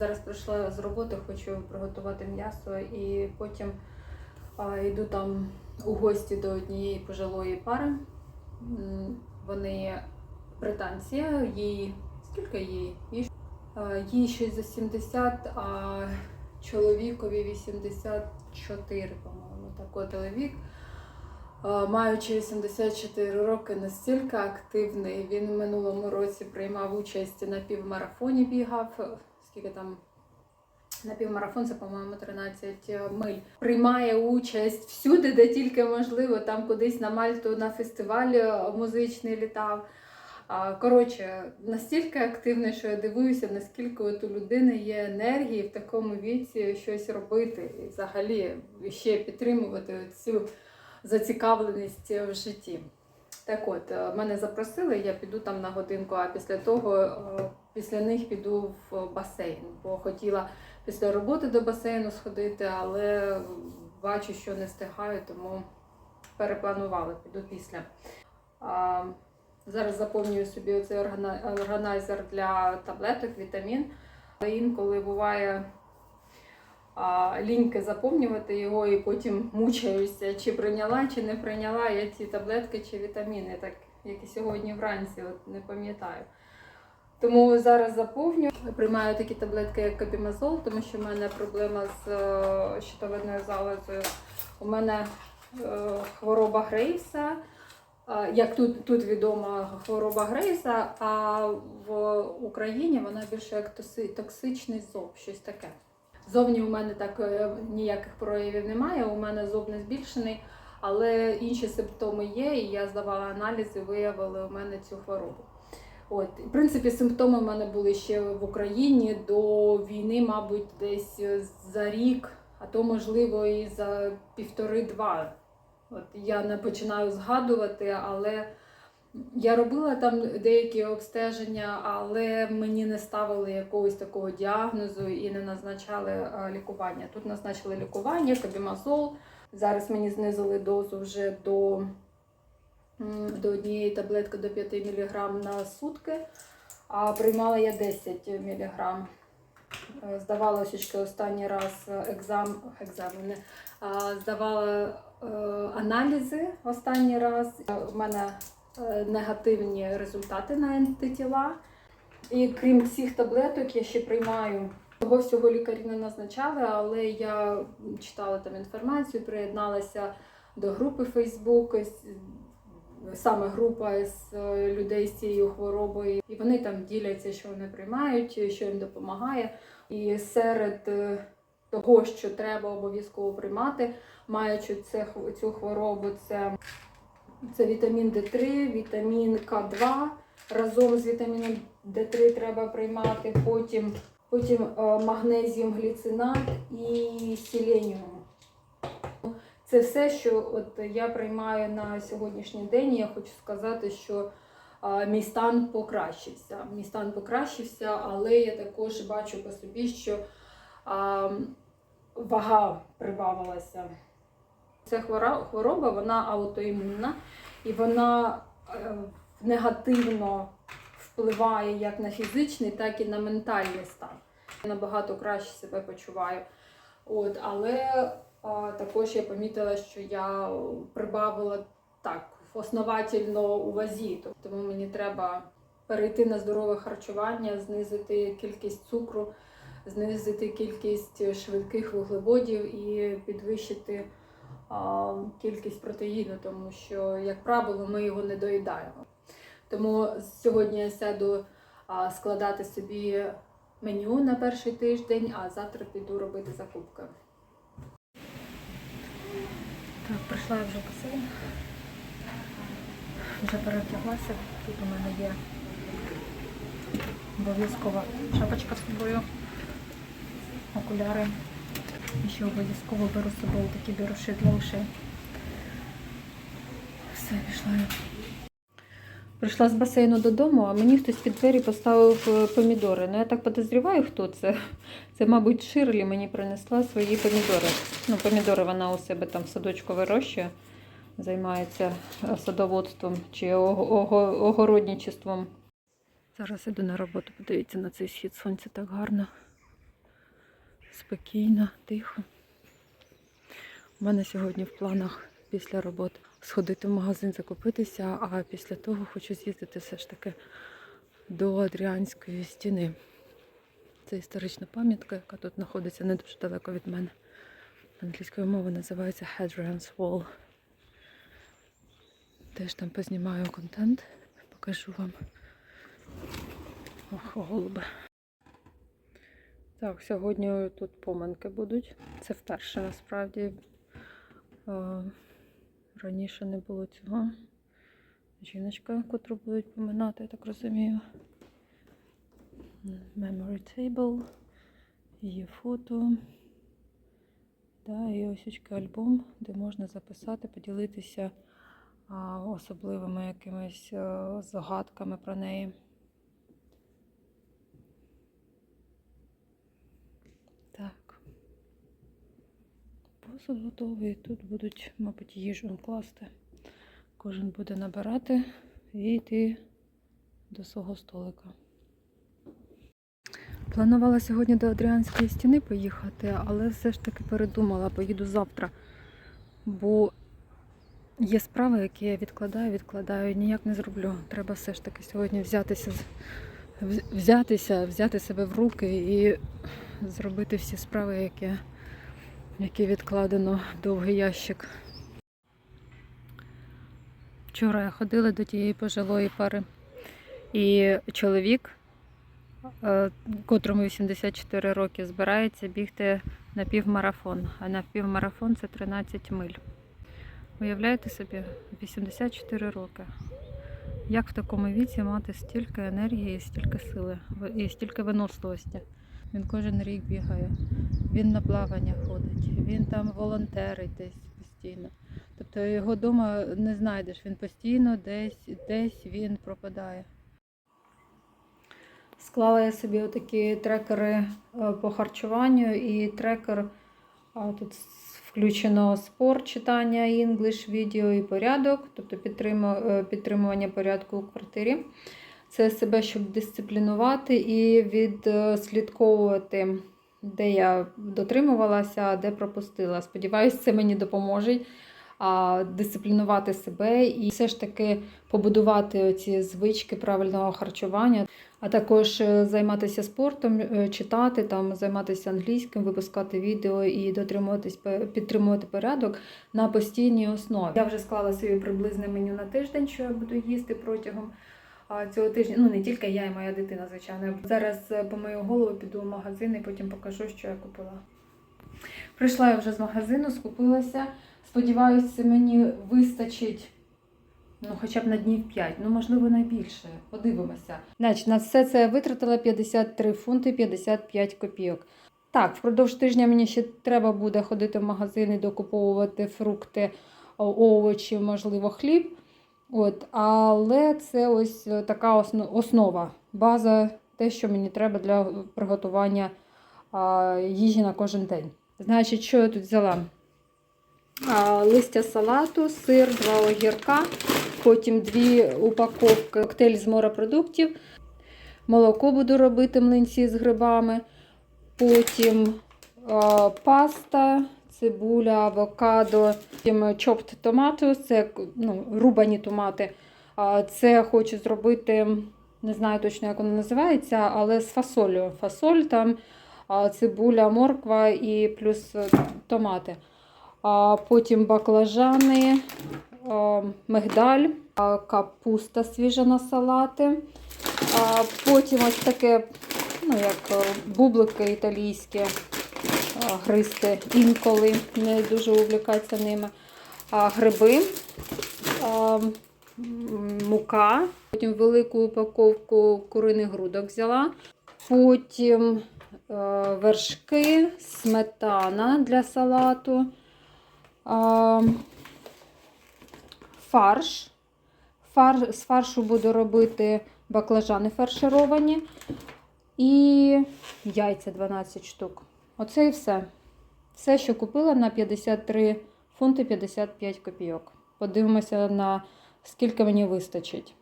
Зараз прийшла з роботи, хочу приготувати м'ясо і потім а, йду там у гості до однієї пожилої пари. Вони британці, їй скільки їй? Їй, щось за 70, а чоловікові 84, по-моєму, так чоловік. Маючи 84 роки, настільки активний. Він в минулому році приймав участь на півмарафоні, бігав. Скільки там на півмарафон, це, по-моєму, 13 миль. Приймає участь всюди, де тільки можливо. Там кудись на Мальту на фестиваль е, музичний літав. Коротше, настільки активний, що я дивуюся, наскільки от у людини є енергії в такому віці щось робити і взагалі ще підтримувати цю зацікавленість в житті. Так от, е, мене запросили, я піду там на годинку, а після того, е, після них піду в басейн, бо хотіла після роботи до басейну сходити, але бачу, що не встигаю, тому перепланувала, піду після. Зараз заповнюю собі органа- органайзер для таблеток, вітамін. Але інколи буває ліньки заповнювати його і потім мучаюся, чи прийняла, чи не прийняла я ці таблетки чи вітаміни, так як і сьогодні вранці, от не пам'ятаю. Тому зараз заповню. Приймаю такі таблетки, як кабімазол, тому що в мене проблема з е, щитовидною залозою. У мене е, хвороба Грейса. Як тут, тут відома хвороба Грейса, а в Україні вона більше як токсичний зоб, щось таке. Зовні у мене так е, ніяких проявів немає, у мене зоб не збільшений, але інші симптоми є, і я здавала аналізи, виявили у мене цю хворобу. От, в принципі, симптоми в мене були ще в Україні до війни, мабуть, десь за рік, а то, можливо, і за півтори-два. От я не починаю згадувати, але я робила там деякі обстеження, але мені не ставили якогось такого діагнозу і не назначали е, лікування. Тут назначили лікування, кабімазол. Зараз мені знизили дозу вже до, до однієї таблетки до 5 мг на сутки, а приймала я 10 мг. Е, Здавала осічки останній раз екзам, екзамени, здавала е, аналізи останній раз. У мене е, негативні результати на антитіла. І крім цих таблеток, я ще приймаю. Того всього лікарі не назначали, але я читала там інформацію, приєдналася до групи Facebook, саме група з е, людей з цією хворобою. І вони там діляться, що вони приймають, що їм допомагає. І серед е, того, що треба обов'язково приймати, маючи це, цю хворобу, це, це вітамін Д3, вітамін К2. Разом з вітаміном Д3 треба приймати, потім, потім е, магнезіум, гліцинат і селеніум. Це все, що от я приймаю на сьогоднішній день. Я хочу сказати, що мій стан покращився. Мій стан покращився, але я також бачу по собі, що вага прибавилася. Ця хвороба вона аутоімунна і вона е, негативно впливає як на фізичний, так і на ментальний стан. Я набагато краще себе почуваю. От, але а, також я помітила, що я прибавила так основательно у вазі. Тому мені треба перейти на здорове харчування, знизити кількість цукру, знизити кількість швидких вуглеводів і підвищити кількість протеїну, тому що, як правило, ми його не доїдаємо. Тому сьогодні я сяду складати собі меню на перший тиждень, а завтра піду робити закупки. Так, прийшла я вже басейн. Вже перевдяглася. Тут у мене є обов'язкова шапочка з собою, окуляри. І ще обов'язково беру з собою такі беруші для ушей. Все, пішла я. Прийшла з басейну додому, а мені хтось під двері поставив е, помідори. Ну, я так підозріваю, хто це. Це, мабуть, Ширлі мені принесла свої помідори. Ну, помідори вона у себе там в садочку вирощує, займається е, садоводством чи ого- ого- огородничеством. Зараз іду на роботу, подивіться на цей схід сонця так гарно. Спокійно, тихо. У мене сьогодні в планах після роботи сходити в магазин закупитися, а після того хочу з'їздити все ж таки до Адріанської стіни. Це історична пам'ятка, яка тут знаходиться не дуже далеко від мене. Англійською мовою називається Hadrian's Wall. Теж там познімаю контент, покажу вам. Ох, голуби. Так, сьогодні тут поминки будуть. Це вперше насправді. Е, Раніше не було цього. Жіночка, котру будуть поминати, я так розумію. Memory table, її фото. Да, і ось очки альбом, де можна записати, поділитися особливими якимись а, загадками про неї. Так. Посуд готовий. Тут будуть, мабуть, їжу класти. Кожен буде набирати і йти до свого столика. Планувала сьогодні до Адріанської стіни поїхати, але все ж таки передумала, поїду завтра. Бо є справи, які я відкладаю, відкладаю ніяк не зроблю. Треба все ж таки сьогодні взятися, взятися, взяти себе в руки і зробити всі справи, які, які відкладено в довгий ящик. Вчора я ходила до тієї пожилої пари, і чоловік е, котрому 84 роки, збирається бігти на півмарафон. А на півмарафон це 13 миль. Уявляєте собі, 84 роки. Як в такому віці мати стільки енергії, стільки сили і стільки виносливості? Він кожен рік бігає, він на плавання ходить, він там волонтерить десь постійно. Тобто його вдома не знайдеш, він постійно десь, десь він пропадає. Склала я собі отакі трекери е, по харчуванню і трекер а, тут включено спорт, читання, English, відео і порядок, тобто е, підтримування порядку у квартирі. Це себе, щоб дисциплінувати і відслідковувати, де я дотримувалася, а де пропустила. Сподіваюсь, це мені допоможе дисциплінувати себе і все ж таки побудувати ці звички правильного харчування а також е, займатися спортом, е, читати, там, займатися англійським, випускати відео і дотримуватись, підтримувати порядок на постійній основі. Я вже склала собі приблизне меню на тиждень, що я буду їсти протягом цього тижня. Ну не тільки я і моя дитина, звичайно. Зараз е, по мою голову піду в магазин і потім покажу, що я купила. Прийшла я вже з магазину, скупилася. Сподіваюся, мені вистачить. Ну, хоча б на днів 5, ну можливо найбільше. Подивимося. Значить, на все це витратила 53 фунти 55 копійок. Так, впродовж тижня мені ще треба буде ходити в магазин і докуповувати фрукти, овочі, можливо, хліб. От, але це ось е, така основа, база, те, що мені треба для приготування а, їжі на кожен день. Значить, що я тут взяла? А, листя салату, сир, два огірка, потім дві упаковки коктейль з морепродуктів, молоко буду робити млинці з грибами, потім а, паста, цибуля, авокадо, потім chopped tomatoes, це ну, рубані томати. Це хочу зробити, не знаю точно, як воно називається, але з фасолью. Фасоль там, цибуля, морква і плюс е, томати потім баклажани, мигдаль, капуста свіжа на салати. Потім ось таке, ну як е, бублики італійські, а, гристи інколи, не дуже увлікатися ними. Гриби, мука, потім велику упаковку куриних грудок взяла. Потім е, вершки, сметана для салату. Фарш. Фар, з фаршу буду робити баклажани фаршировані і яйця 12 штук. Оце і все. Все, що купила на 53 фунти 55 копійок. Подивимося, на скільки мені вистачить.